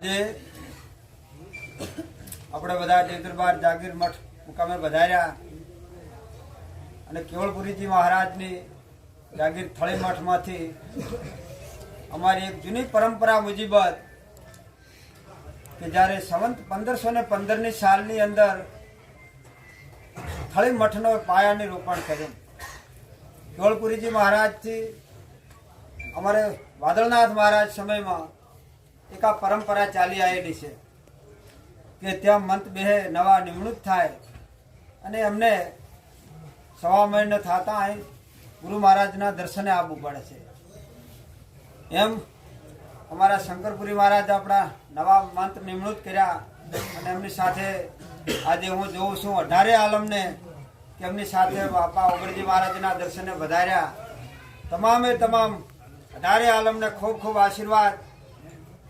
આજે આપણે બધા જેતરબાર જાગીર મઠ મુકામે વધાર્યા અને કેવળપુરીજી મહારાજની જાગીર થળી મઠમાંથી અમારી એક જૂની પરંપરા મુજબ કે જ્યારે સંવંત પંદરસો ને પંદરની સાલની અંદર થળી મઠનો પાયાની રોપણ કર્યું. કેવળપુરીજી મહારાજથી અમારે વાદળનાથ મહારાજ સમયમાં એક આ પરંપરા ચાલી આવેલી છે કે ત્યાં મંત બે નવા નિમણૂક થાય. અને એમને સવા મહિને થતા અહીં ગુરુ મહારાજના દર્શને આવવું પડે છે. એમ અમારા શંકરપુરી મહારાજ આપણા નવા મંત નિમણૂક કર્યા અને એમની સાથે આજે હું જોઉં છું અઢારે આલમને કે એમની સાથે બાપા ઓગળજી મહારાજના દર્શને વધાર્યા. તમામે તમામ અઢારે આલમને ખૂબ ખૂબ આશીર્વાદ.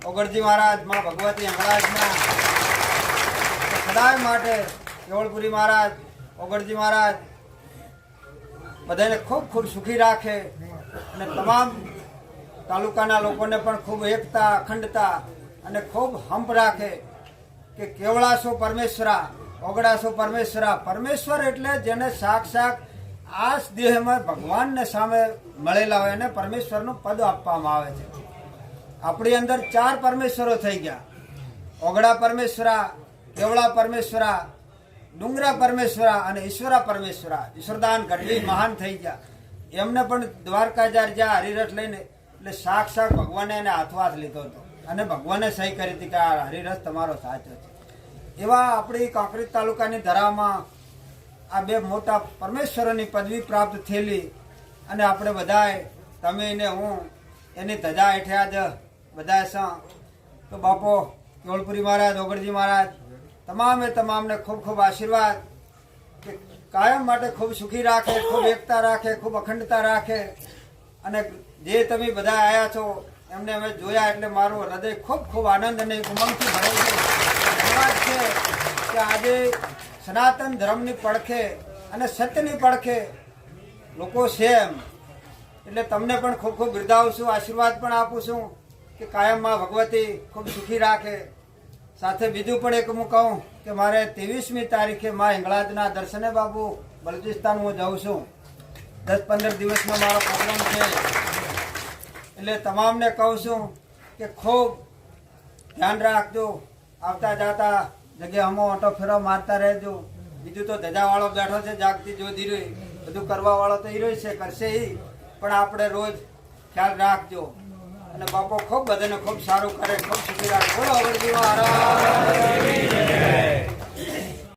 ઓગળજી મહારાજ, માં ભગવતી મહારાજના સદાય માટે કેવળપુરી મહારાજ ઓગળજી મહારાજ, બધાને ખૂબ ખૂબ સુખી રાખે અને તમામ તાલુકાના લોકોને પણ ખૂબ એકતા, અખંડતા અને ખૂબ હંપ રાખે કે કેવળાસો પરમેશ્વરા ઓગળાસો પરમેશ્વરા. પરમેશ્વર એટલે જેને સાક્ષાત આ દેહમાં ભગવાનને સામે મળેલા હોય એને પરમેશ્વરનું પદ આપવામાં આવે છે. આપણી અંદર ચાર પરમેશ્વરો થઈ ગયા. ઓગડા પરમેશ્વરા, કેવળા પરમેશ્વરા, ડુંગરા પરમેશ્વરા અને ઈશ્વરા પરમેશ્વરા ઈશ્વરદાન ગઢવી મહાન થઈ ગયા. એમને પણ દ્વારકા જ્યારે જ્યાં હરિરથ લઈને, એટલે સાક્ષાત ભગવાને એને હાથો હાથ લીધો હતો. અને ભગવાને સહી કરી હતી કે આ હરિરથ તમારો સાચો છે. એવા આપણી કાંકરેજ તાલુકાની ધરામાં આ બે મોટા પરમેશ્વરોની પદવી પ્રાપ્ત થયેલી. અને આપણે બધાએ, તમે એને હું, એની ધજા હેઠે જ બધા છે તો બાપો કેવળપુરી મહારાજ, ઓગળજી મહારાજ, તમામે તમામને ખૂબ ખૂબ આશીર્વાદ કે કાયમ માટે ખૂબ સુખી રાખે, ખૂબ એકતા રાખે, ખૂબ અખંડતા રાખે. અને જે તમે બધા આવ્યા છો, એમને અમે જોયા એટલે મારું હૃદય ખૂબ ખૂબ આનંદ અને ઉમંગથી ધન્યવાદ છે કે આજે સનાતન ધર્મની પડખે અને સત્યની પડખે લોકો છે એમ. એટલે તમને પણ ખૂબ ખૂબ બિરદાવું છું, આશીર્વાદ પણ આપું છું. કે કાયમમાં ભગવતી ખૂબ સુખી રાખે. સાથે બીજું પણ એક હું કહું કે મારે ત્રેવીસમી તારીખે મા હિંગળાજના દર્શને બાબુ બલુચિસ્તાન હું જાઉં છું. દસ પંદર દિવસનો મારો પ્રોગ્રામ છે. એટલે તમામને કહું છું કે ખૂબ ધ્યાન રાખજો. આવતા જાતા જગ્યામાં ઓટો ફેરો મારતા રહેજો. બીજું તો ધજાવાળો બેઠો છે, જાગતી જોધી રહી. બધું કરવાવાળો તો એ હીરો છે, કરશે એ પણ આપણે રોજ ખ્યાલ રાખજો. અને બાપો ખૂબ બધાને ખૂબ સારું કરે ખૂબ સુખી રાખે. બોલો અવર જીવા